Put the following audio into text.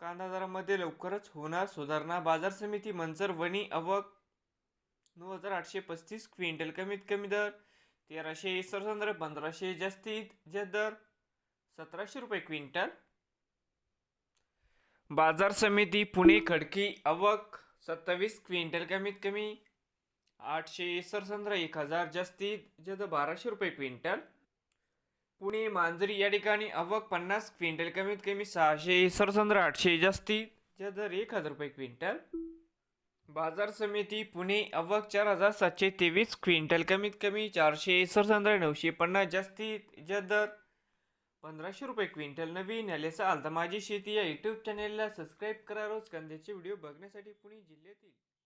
कांदा दरामध्ये लवकरच होणार सुधारणा. बाजार समिती मंचर वणी अवक नऊ हजार आठशे पस्तीस क्विंटल. कमीत कमी दर तेराशे सरसंद्र पंधराशे जास्तीत जास्त दर सतराशे रुपये क्विंटल. बाजार समिती पुणे खडकी अवक सत्तावीस क्विंटल. कमीत कमी आठशे सरसंद्र एक हजार जास्तीत जास्त बाराशे रुपये क्विंटल. पुणे मांजरी या ठिकाणी अवक पन्नास क्विंटल कमीत कमी सहाशे सरसंद्र आठशे जास्ती. जास्त दर एक हजार रुपये क्विंटल. बाजार समिती पुणे अवक चार हजार सातशे तेवीस क्विंटल कमीत कमी चारशे सरसंद्र नऊशे पन्नास जास्तीत जास्त दर पंधराशे रुपये क्विंटल. नवीन आल्याचा आलता माझी शेती या यूट्यूब चॅनेलला सबस्क्राईब करा. रोज कांद्याचे व्हिडिओ बघण्यासाठी पुणे जिल्ह्यातील